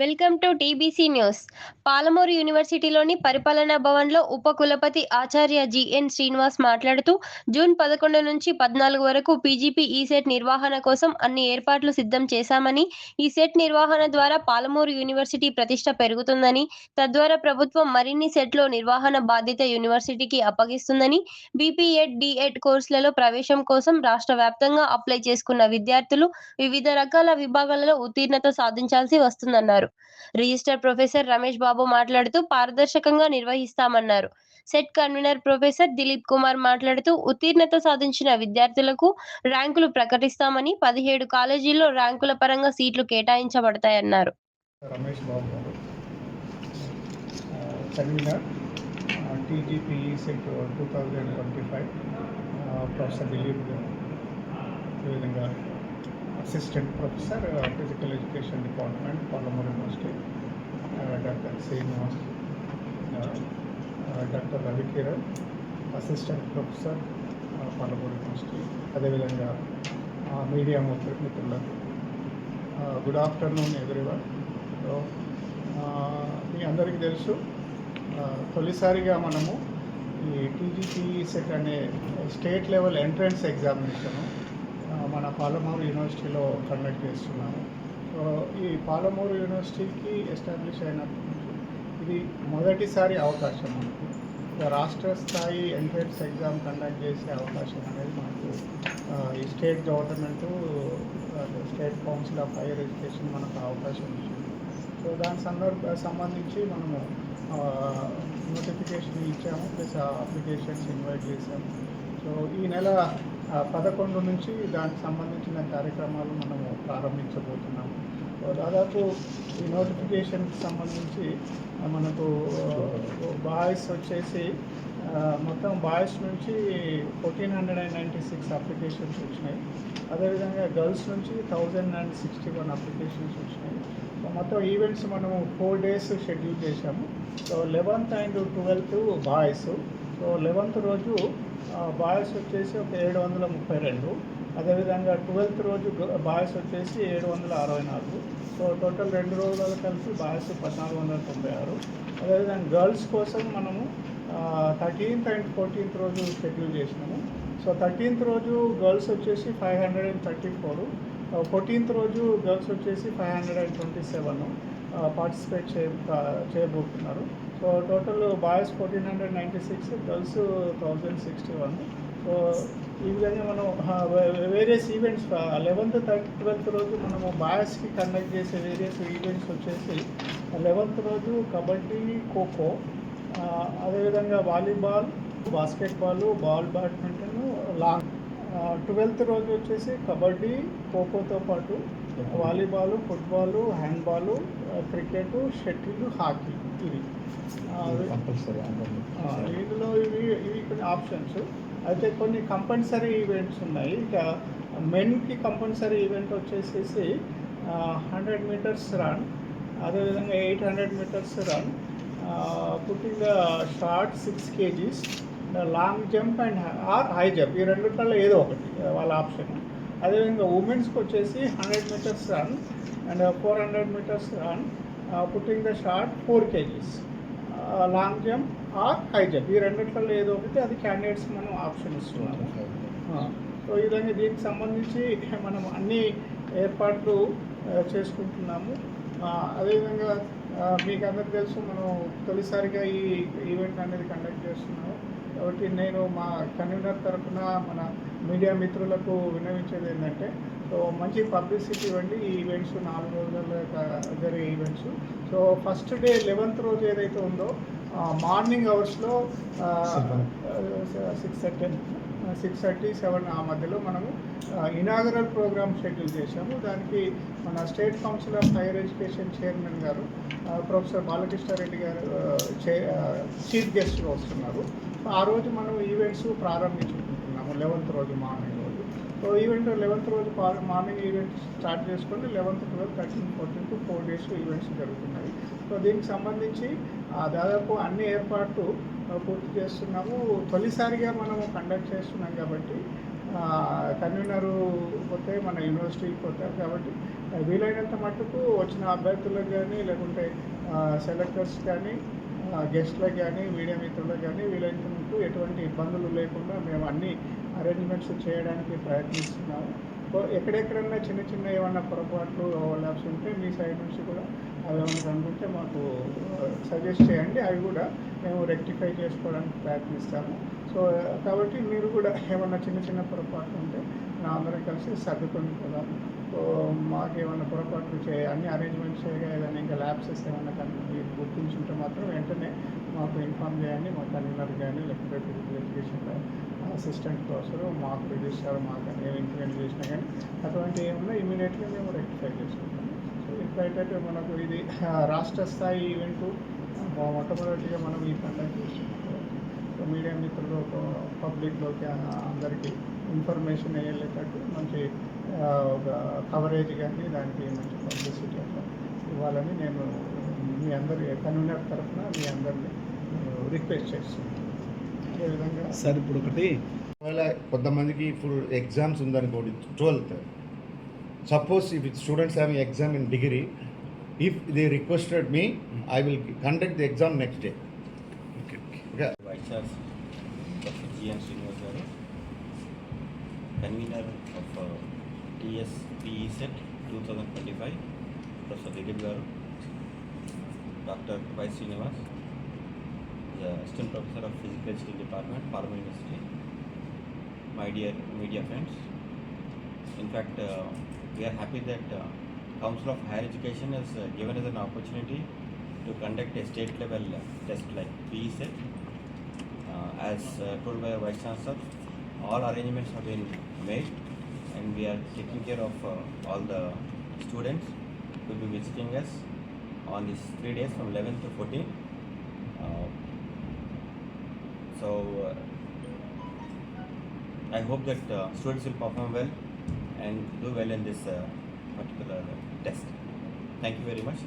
Welcome to TBC news. Palamuru యూనివర్సిటీలోని పరిపాలనా భవన్లో ఉప కులపతి ఆచార్య జిఎన్ శ్రీనివాస్ మాట్లాడుతూ జూన్ పదకొండు నుంచి పద్నాలుగు వరకు పీజీపీ ఈ సెట్ నిర్వహణ కోసం అన్ని ఏర్పాట్లు సిద్ధం చేశామని ఈ సెట్ నిర్వహణ ద్వారా పాలమూరు యూనివర్సిటీ ప్రతిష్ట పెరుగుతుందని తద్వారా ప్రభుత్వం మరిన్ని సెట్లో నిర్వహణ బాధ్యత యూనివర్సిటీకి అప్పగిస్తుందని బీపీఎడ్ డిఎడ్ కోర్సులలో ప్రవేశం కోసం రాష్ట్ర వ్యాప్తంగా అప్లై చేసుకున్న విద్యార్థులు వివిధ రకాల విభాగాలలో ఉత్తీర్ణత సాధించాల్సి వస్తుందన్నారు. రిజిస్టర్ ప్రొఫెసర్ రమేష్ బాబు మాట్లాడుతూ పారదర్శకంగా నిర్వహిస్తామన్నారు. Set convener professor Dilip Kumar మాట్లాడుతూ ఉత్తీర్ణత సాధించిన విద్యార్థులకు ర్యాంకులు ప్రకటిస్తామని పదిహేడు కాలేజీల్లో ర్యాంకుల పరంగా సీట్లు కేటాయించబడతాయన్నారు. Ramesh Babu convener TGPE set two thousand twenty five professor Dilip అదేవిధంగా assistant professor physical education department Palamuru university doctor Srinivas doctor Ravikiran assistant professor Palamuru university అదేవిధంగా మీడియా మిత్రులకు గుడ్ ఆఫ్టర్నూన్ ఎవ్రీవన్ సో మీ అందరికీ తెలుసు తొలిసారిగా మనము ఈ TGP set అనే స్టేట్ లెవెల్ ఎంట్రన్స్ ఎగ్జామినేషన్ మన పాలమూరు యూనివర్సిటీలో కండక్ట్ చేస్తున్నాము. సో ఈ పాలమూరు యూనివర్సిటీకి ఎస్టాబ్లిష్ అయినప్పటి నుంచి ఇది మొదటిసారి అవకాశం మనకు. రాష్ట్ర స్థాయి ఎంట్రన్స్ ఎగ్జామ్ కండక్ట్ చేసే అవకాశం అనేది మనకు ఈ state government state council of higher education మనకు అవకాశం ఇచ్చింది. సో దాని సందర్భ సంబంధించి మనము నోటిఫికేషన్ ఇచ్చాము ప్లస్ అప్లికేషన్స్ ఇన్వైట్ చేసాము. సో ఈ నెల పదకొండు నుంచి దానికి సంబంధించిన కార్యక్రమాలు మనము ప్రారంభించబోతున్నాము. దాదాపు ఈ నోటిఫికేషన్కి సంబంధించి మనకు బాయ్స్ వచ్చేసి మొత్తం బాయ్స్ నుంచి fourteen hundred and ninety six applications వచ్చినాయి. అదేవిధంగా గర్ల్స్ నుంచి thousand and sixty one applications వచ్చినాయి. సో మొత్తం ఈవెంట్స్ మనము ఫోర్ డేస్ షెడ్యూల్ చేశాము. So eleventh and twelfth boys. So eleventh రోజు బాయ్స్ వచ్చేసి ఒక ఏడు వందల ముప్పై రెండు. అదేవిధంగా ట్వెల్త్ రోజు బాయ్స్ వచ్చేసి ఏడు వందల అరవై నాలుగు. సో టోటల్ రెండు రోజులు కలిపి బాయ్స్ పద్నాలుగు వందల తొంభై ఆరు. అదేవిధంగా గర్ల్స్ కోసం మనము థర్టీన్త్ అండ్ ఫోర్టీన్త్ రోజు షెడ్యూల్ చేసినాము. సో థర్టీన్త్ రోజు గర్ల్స్ వచ్చేసి five hundred and thirty four. Fourteenth రోజు గర్ల్స్ వచ్చేసి five hundred and twenty seven participate చేయ చేయబోతున్నారు. So total boys fourteen hundred ninety six girls thousand sixty one so ఈ విధంగా మనం various events eleventh thirty twelfth రోజు మనము బాయ్స్కి కండక్ట్ చేసే వేరియస్ ఈవెంట్స్ వచ్చేసి లెవెన్త్ రోజు కబడ్డీ ఖోఖో అదేవిధంగా volleyball basketball ball badminton long. Twelfth రోజు వచ్చేసి కబడ్డీ ఖోఖోతో పాటు volleyball football handball cricket shuttle hockey ఇవి. ఇందులో ఇవి ఇవి కొన్ని ఆప్షన్స్ అయితే కొన్ని కంపల్సరీ ఈవెంట్స్ ఉన్నాయి. ఇక మెన్కి కంపల్సరీ ఈవెంట్ వచ్చేసేసి హండ్రెడ్ మీటర్స్ రన్ అదేవిధంగా eight hundred metres run putting the shot six kgs long jump and or high jump ఈ రెండిట్లలో ఏదో ఒకటి వాళ్ళ ఆప్షన్ అదేవిధంగా ఉమెన్స్కి వచ్చేసి hundred metres run and four hundred metres run putting the shot four kgs long jump or high jump ఈ రెండిట్లలో ఏదో ఒకటి అది క్యాండిడేట్స్ మనం ఆప్షన్ ఇస్తున్నాము. సో ఈ విధంగా దీనికి సంబంధించి మనం అన్ని ఏర్పాట్లు చేసుకుంటున్నాము. అదేవిధంగా మీకు అందరికి తెలుసు మనం తొలిసారిగా ఈ ఈవెంట్ అనేది కండక్ట్ చేస్తున్నాము. కాబట్టి నేను మా కన్వీనర్ తరఫున మన మీడియా మిత్రులకు విన్నవించేది ఏంటంటే సో మంచి పబ్లిసిటీ ఇవ్వండి ఈ ఈవెంట్స్ నాలుగు రోజుల్లో క- జరిగే events so first day eleventh రోజు ఏదైతే ఉందో మార్నింగ్ అవర్స్లో six thirty six thirty seven ఆ మధ్యలో మనము ఇనాగరల్ ప్రోగ్రామ్ షెడ్యూల్ చేశాము. దానికి మన state council of higher education chairman గారు ప్రొఫెసర్ బాలకృష్ణారెడ్డి గారు చీఫ్ గెస్ట్గా వస్తున్నారు. ఆ రోజు మనం ఈవెంట్స్ ప్రారంభించుకుంటున్నాము లెవెన్త్ రోజు మార్నింగ్ ఈవెంట్ లెవెన్త్ రోజు మార్నింగ్ ఈవెంట్ స్టార్ట్ చేసుకొని eleventh twelfth thirteen fourteenth four days events జరుగుతున్నాయి. సో దీనికి సంబంధించి ఆ, దాదాపు అన్ని ఏర్పాట్లు పూర్తి చేస్తున్నాము. తొలిసారిగా మనము కండక్ట్ చేస్తున్నాం కాబట్టి కన్వీనరు పోతే మన యూనివర్సిటీకి పోతారు కాబట్టి వీలైనంత మట్టుకు వచ్చిన అభ్యర్థులకు కానీ లేకుంటే సెలెక్టర్స్ కానీ గెస్ట్లకు కానీ మీడియా మిత్రులకు కానీ వీలైనంత మటుకు ఎటువంటి ఇబ్బందులు లేకుండా మేము అన్ని అరేంజ్మెంట్స్ చేయడానికి ప్రయత్నిస్తున్నాము. సో ఎక్కడెక్కడన్నా చిన్న చిన్న ఏమన్నా పొరపాట్లు ఓవర్లాప్స్ ఉంటే మీ సైడ్ నుంచి కూడా అవి ఏమైనా అనుకుంటే మాకు సజెస్ట్ చేయండి. అవి కూడా మేము రెక్టిఫై చేసుకోవడానికి ప్రయత్నిస్తాము. సో కాబట్టి మీరు కూడా ఏమన్నా చిన్న చిన్న పొరపాట్లు ఉంటే నా అందరం కలిసి సర్దుకొని కదా సో మాకు ఏమైనా పొరపాట్లు చేయ అన్ని అరేంజ్మెంట్స్ చేయగా ఏదైనా ఇంకా ల్యాబ్సెస్ ఏమైనా కానీ మీరు గుర్తించుంటే మాత్రం వెంటనే మాకు ఇన్ఫామ్ చేయండి. మా కన్వీనర్ కానీ లేకపోతే ఎడ్యుకేషన్ ఎడ్యుకేషన్ అసిస్టెంట్ ప్రొఫెసర్ మాకు రిజిస్టర్ మాకు నేను ఇంప్లిమెంట్ చేసినా కానీ అటువంటి ఏమన్నా ఇమీడియట్గా మేము రెక్టిఫై చేసుకుంటాం. సో ఇప్పుడైతే మనకు ఇది రాష్ట్ర స్థాయి ఈవెంట్ మొట్టమొదటిగా మనం ఈ కండక్ట్ చేస్తున్నాం సో మీడియా మిత్రులు పబ్లిక్లోకి అందరికీ ఇన్ఫర్మేషన్ వెళ్ళేటట్టు మంచి ఒక కవరేజ్ కానీ దానికి మంచి పబ్లిసిటీ అట్లా ఇవ్వాలని నేను మీ అందరి కన్వీనర్ తరఫున మీ అందరిని రిక్వెస్ట్ చేస్తున్నాను. సార్ ఇప్పుడు ఒకటి. ఒకవేళ కొంతమందికి ఇప్పుడు ఎగ్జామ్స్ ఉందనుకోండి twelfth. Suppose if students having exam in degree if they requested me I will conduct the exam next day okay okay okay vice chancellor doctor GN Srinivas గారు convener of TS PE set two thousand twenty five professor Dilip గారు doctor Y Srinivas Uh, assistant professor of physical education department Parma University. My dear media friends, in fact, uh, we are happy that uh, Council of Higher Education has uh, given us an opportunity to conduct a state level uh, test like PESET. Uh, as uh, told by Vice Chancellor, all arrangements have been made and we are taking care of uh, all the students who will be visiting us on these three days from 11 to 14 so uh, I hope that uh, students will perform well and do well in this uh, particular test. Thank you very much.